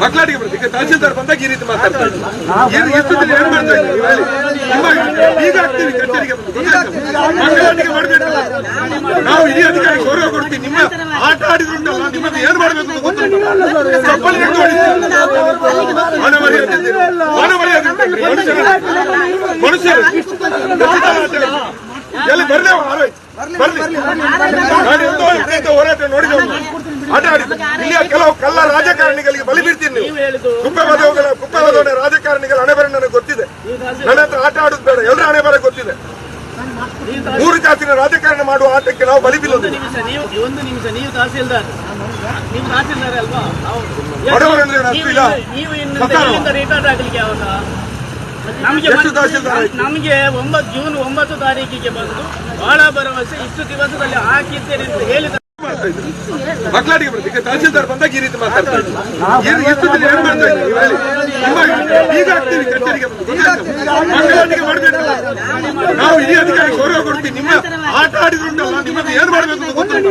ಮಕ್ಕಳಿಗೆ ಬರುತ್ತೆ ಈಗ ತಹಸೀಲ್ದಾರ್ ಬಂದಾಗ ಈ ರೀತಿ ಮಾಡ್ತಾ ಈಗ ಆಗ್ತೀವಿ ನಾವು ಈ ಅಧಿಕಾರಿ ಗೌರವ ಕೊಡ್ತೀವಿ. ನಿಮ್ಮ ಆಟ ಆಡಿದ್ರುಂಟಲ್ಲ ನಿಮ್ಮದು ಏನ್ ಮಾಡ್ಬೇಕು ಅಂತ ಗೊತ್ತಿಲ್ಲ. ಮನುಷ್ಯರು ಎಲ್ಲಿ ಬರ್ಲಿ ಬರ್ಲಿ. ಹೋರಾಟ ನೋಡಿದವನು ಆಡಿದ್ದು ಇಲ್ಲಿಯ ಕೆಲವು ಕಲ್ಲ ರಾಜಕಾರಣಿಗಳಿಗೆ ಬಲಿ ಬಿಡ್ತೀನಿ ನೀವು. ಕುಪ್ಪೆ ಬದೋಗಳ ಕುಪ್ಪೆ ಬದೋಣ ರಾಜಕಾರಣಿಗಳ ಹಣೆ ಬರ ನನಗೆ ಗೊತ್ತಿದೆ. ನನ್ನ ಹತ್ರ ಆಟ ಆಡುದು ಬೇಡ. ಎಲ್ಲರ ಹಣೆ ಬರ ಗೊತ್ತಿದೆ ಮೂರು ಜಾತಿನ ರಾಜಕಾರಣ ಮಾಡುವ ಆಟಕ್ಕೆ ನಾವು ಬಲಿ ಬೀಳೋದು ಒಂದು ನಿಮಿಷ ನೀವು ತಹಸೀಲ್ದಾರ್. ನೀವು ತಹಸೀಲ್ದಾರ್ ಅಲ್ವಾ. ಇಲ್ಲಿಂದ ರಿಟೈರ್ಡ್ ಆಗ್ಲಿಕ್ಕೆ ಯಾವಾಗ ನಮಗೆ ನಮಗೆ ಒಂಬತ್ತು ಜೂನ್ ಒಂಬತ್ತು ತಾರೀಕಿಗೆ ಬಂದು ಬಹಳ ಭರವಸೆ ಇಷ್ಟು ದಿವಸದಲ್ಲಿ ಹಾಕಿದ್ದೇನೆ ಅಂತ ಹೇಳಿದ ಮಕ್ಕಳಿಗೆ ಬರ್ತೀವಿ ಈಗ ತಹಸೀಲ್ದಾರ್ ಬಂದಾಗ ಈ ರೀತಿ ಮಾತಾಡ್ತಾ ಇದ್ರು. ಎಷ್ಟು ಏನ್ ಮಾಡ್ತಾ ಇದ್ರು ಈಗ ಆಗ್ತೀವಿ ನಾವು ಈ ಅಧಿಕಾರಿ ಗೌರವ ಕೊಡ್ತೀವಿ. ನಿಮ್ಮ ಆಟ ಆಡಿದ್ರುಂಟಲ್ಲ, ನಿಮ್ಮದು ಏನ್ ಮಾಡ್ಬೇಕು ಅಂತ ಗೊತ್ತಿಲ್ಲ.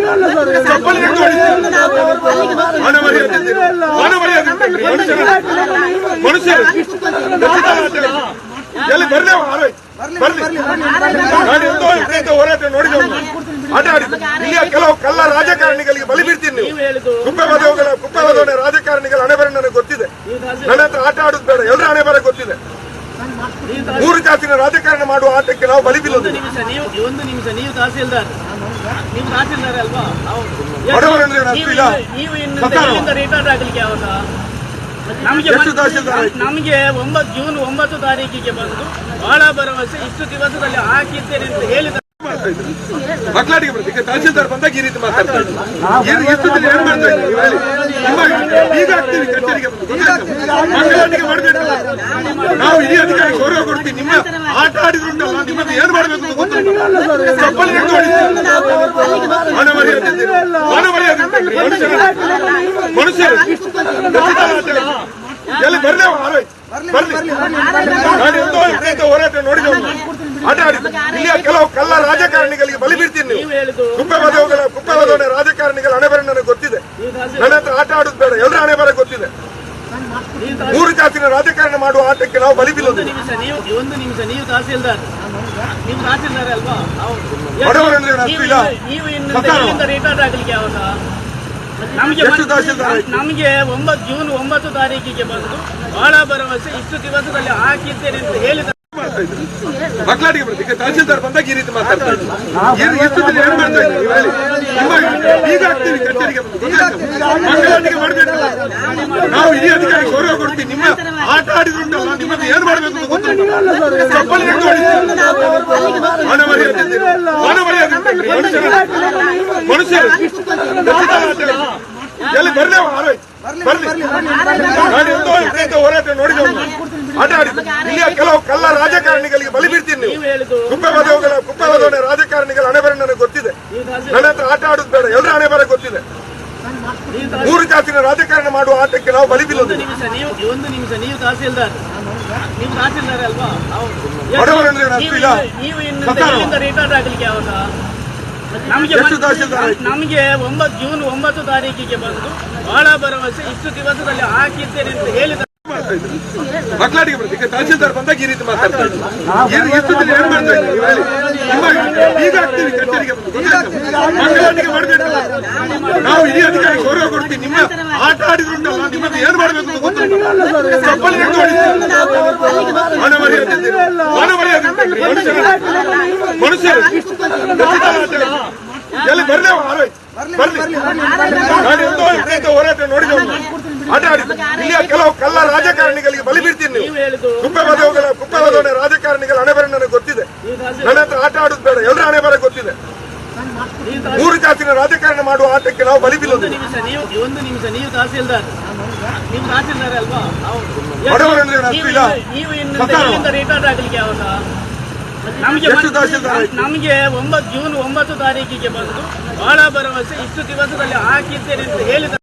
ಮನುಷ್ಯರು ಎಲ್ಲಿ ಬರ್ಲಿ ಬರ್ಲಿ. ಹೋರಾಟ ನೋಡಿದವನು ಆಟ ಆಡಿದ್ದು ಇಲ್ಲಿಯ ಕೆಲವು ಕಲ್ಲ ರಾಜಕಾರಣಿಗಳಿಗೆ ಬಲಿ ಬಿಡ್ತೀನಿ ನೀವು. ನೀವು ಹೇಳಿದ್ದು ಕುಪ್ಪೆ ಬದೋಗಳ ಕುಪ್ಪೆ ಬದೋಣ ರಾಜಕಾರಣಿಗಳ ಹಣೆ ಬರ ನನಗೆ ಗೊತ್ತಿದೆ. ನನ್ನ ಹತ್ರ ಆಟ ಆಡೋದು ಬೇಡ ಎಲ್ಲರ ಹಣೆ ಬರ ಗೊತ್ತಿದೆ ಮೂರು ಜಾತಿನ ರಾಜಕಾರಣ ಮಾಡುವ ಆಟಕ್ಕೆ ನಾವು ಬಲಿ ಬೀಳೋದು ಒಂದು ನಿಮಿಷ ನೀವು ಒಂದು ನಿಮಿಷ ನೀವು ತಹಸೀಲ್ದಾರ್ ನೀವು ತಹಸೀಲ್ದಾರ್ ಅಲ್ವಾ? ರಿಟೈರ್ಡ್ ಆಗ್ಲಿಕ್ಕೆ ಯಾವಾಗ ನಮಗೆ? ನಮಗೆ ಒಂಬತ್ತು ಜೂನ್ ಒಂಬತ್ತು ತಾರೀಕಿಗೆ ಬಂದು ಬಹಳ ಭರವಸೆ ಇಷ್ಟು ದಿವಸದಲ್ಲಿ ಹಾಕಿದ್ದೇನೆ ಅಂತ ಹೇಳಿದ ಮಕ್ಕಳಿಗೆ ಬರುತ್ತೆ ತಹಸೀಲ್ದಾರ್ ಬಂದಾಗ ಈ ರೀತಿ ಮಾತಾಡ್ತಾ ಇದ್ರು ಏನು ಮಾಡ್ತಾ ಇದ್ರು ಈಗ ಆಗ್ತೀವಿ ಕಚೇರಿಗೆ ನಾವು ಈ ಅಧಿಕಾರಿ ಗೌರವ ಕೊಡ್ತೀವಿ. ನಿಮ್ಮ ಆಟ ಆಡಿದ್ರು ನಿಮ್ಮದು ಏನ್ ಮಾಡ್ಬೇಕು. ಮನುಷ್ಯರು. ಮನುಷ್ಯರು. ಎಲ್ಲಿ ಬರ್ಲಿ ಬರ್ಲಿ ಹೋರಾಟ ನೋಡಿದವನು ಆಟ ಆಡಿದ್ದು ಇಲ್ಲಿಯ ಕೆಲವು ಕಲ್ಲ ರಾಜಕಾರಣಿಗಳಿಗೆ ಬಲಿ ಬಿಡ್ತೀನಿ ನೀವು. ಕುಪ್ಪೆ ಬದೋಗಳ ಕುಪ್ಪೆ ಬದೋಣ ರಾಜಕಾರಣಿಗಳ ಹಣೆ ಬರ ನನಗೆ ಗೊತ್ತಿದೆ. ನನ್ನ ಹತ್ರ ಆಟ ಆಡುದು ಬೇಡ ಎಲ್ಲರ ಹಣೆ ಬರ ಗೊತ್ತಿದೆ. ಮೂರು ಜಾತಿನ ರಾಜಕಾರಣ ಮಾಡುವ ಆಟಕ್ಕೆ ನಾವು ಬಲಿ ಬೀಳೋದು ಒಂದು ನಿಮಿಷ ನೀವು ಒಂದು ನಿಮಿಷ ನೀವು ತಹಸೀಲ್ದಾರ್. ನೀವು ತಹಸೀಲ್ದಾರ್ ಅಲ್ವಾ? ಹೌದು. ನೀವು. ರಿಟೈರ್ಡ್ ಆಗಲಿಕ್ಕೆ ಯಾವಾಗ? ನಮಗೆ ನಮಗೆ ಒಂಬತ್ತು ಜೂನ್ ಒಂಬತ್ತು ತಾರೀಕಿಗೆ ಬಂದು ಬಹಳ ಭರವಸೆ ಇಷ್ಟು ದಿವಸದಲ್ಲಿ ಹಾಕಿದ್ದೇನೆ ಅಂತ ಹೇಳಿದ ಮಕ್ಕಳಿಗೆ ಬರ್ತೀವಿ. ಈಗ ತಹಸೀಲ್ದಾರ್ ಬಂದಾಗ ಈ ರೀತಿ ಮಾತಾಡ್ತಾ ಇದ್ರು. ಏನು ಎಷ್ಟು ದಿನ ಏನ್ ಮಾಡ್ತಾ ಇದ್ರು ನೀವು ಈಗ ಆಗ್ತೀವಿ ಕಚೇರಿಗೆ ಅಧಿಕಾರಿ ಗೌರವ ಕೊಡ್ತೀವಿ. ನಿಮ್ಮ ಆಟ ಆಡಿದ್ರುಂಟಲ್ಲ ಏನ್ ಮಾಡ್ಬೇಕು ಅಂತ ಗೊತ್ತಿಲ್ಲ ನಾನು ಎಂದೋ ಇಂಥ ಹೋರಾಟ ನೋಡಿದವನು ಆಟ ಆಡಿದ್ದು ಇಲ್ಲಿಯ ಕೆಲವು ರಾಜಕಾರಣಿಗಳಿಗೆ ಬಲಿ ಬೀಳ್ತೀನಿ ನೀವು ನೀವು ಹೇಳಿದ್ದು ಕುಪ್ಪೆ ಬದೋಗಳ ಕುಪ್ಪೆ ಬದೋಣ ರಾಜಕಾರಣಿಗಳ ಹಣೆಬರ ನನಗೆ ಗೊತ್ತಿದೆ ನನ್ನ ಹತ್ರ ಆಟ ಆಡೋದು ಬೇಡ ಎಲ್ಲರ ಅಣೆಬರ ಗೊತ್ತಿದೆ ಮೂರು ಜಾತಿನ ರಾಜಕಾರಣ ಮಾಡುವ ಆಟಕ್ಕೆ ನಾವು ಬಲಿ ಬೀಳೋದು ಒಂದು ನಿಮಿಷ ನೀವು ತಹಸೀಲ್ದಾರ್ ನೀವು ತಹಸೀಲ್ದಾರ್ ಅಲ್ವಾ ಹೌದು. ನೀವು. ಇಲ್ಲಿಂದ ರಿಟೈರ್ಡ್ ಆಗಲಿಕ್ಕೆ ಯಾವಾಗ ನಮಗೆ ಎಷ್ಟು ತಹಸೀಲ್ದಾರ್ ನಮಗೆ ಒಂಬತ್ತು ಜೂನ್ ಒಂಬತ್ತು ತಾರೀಕಿಗೆ ಬಂದು ಬಹಳ ಭರವಸೆ ಇಷ್ಟು ದಿವಸದಲ್ಲಿ ಹಾಕಿದ್ದೇನೆ ಅಂತ ಹೇಳಿದ ಮಕ್ಕಳಿಗೆ ಬರ್ತೀವಿ ಈಗ ತಹಸೀಲ್ದಾರ್ ಬಂದಾಗ ಈ ರೀತಿ ನೀವು ಈಗ ಆಗ್ತೀವಿ ಕಚೇರಿಗೆ ಅಧಿಕಾರಿ ಗೌರವ ಕೊಡ್ತೀವಿ. ನಿಮ್ಮ ಆಟ ಆಡಿದ್ರುಂಟಲ್ಲ ನಿಮ್ಮದು ಏನ್ ಮಾಡ್ಬೇಕು ಅಂತ ಗೊತ್ತಿಲ್ಲ ಮನುಷ್ಯರು ಎಲ್ಲಿ ಬರ್ಲಿ ಅವ ಬರ್ಲಿ ನಾನು ಎಂದೋ ಇಂಥ ಹೋರಾಟ ನೋಡಿದವನು ಆಟ ಆಡಿದ್ದು ಇಲ್ಲಿಯ ಕೆಲವು ಕಲ್ಲ ರಾಜಕಾರಣಿಗಳಿಗೆ ಬಲಿ ಬೀಳ್ತೀನಿ ನೀವು. ನೀವು ಹೇಳಿದ್ದು ಕುಪ್ಪೆ ಬದೋಗಳ ರಾಜಕಾರಣಿಗಳ ಹಣೆ ಬರ ನನಗೆ ಗೊತ್ತಿದೆ. ನನ್ನ ಹತ್ರ ಆಟ ಆಡುದು ಬೇಡ. ಎಲ್ಲರ ಹಣೆ ಬರ ಗೊತ್ತಿದೆ ಮೂರು ಜಾತಿನ ರಾಜಕಾರಣ ಮಾಡುವ ಆಟಕ್ಕೆ ನಾವು ಬಲಿ ಬೀಳೋದು ಒಂದು ನಿಮಿಷ ನೀವು ಒಂದು ನಿಮಿಷ ನೀವು ತಹಸೀಲ್ದಾರ್. ನೀವು ತಹಸೀಲ್ದಾರ್ ಅಲ್ವಾ? ಹೌದು. ಬಡವರಂದ್ರೆ ನೀವು ರಿಟೈರ್ಡ್ ಆಗ್ಲಿಕ್ಕೆ ಯಾವಾಗ? ನಮಗೆ ನಮಗೆ ಒಂಬತ್ತು ಜೂನ್ ಒಂಬತ್ತು ತಾರೀಕಿಗೆ ಬಂದು ಬಹಳ ಭರವಸೆ ಇಷ್ಟು ದಿವಸದಲ್ಲಿ ಹಾಕಿದ್ದೇನೆ ಅಂತ ಹೇಳಿದ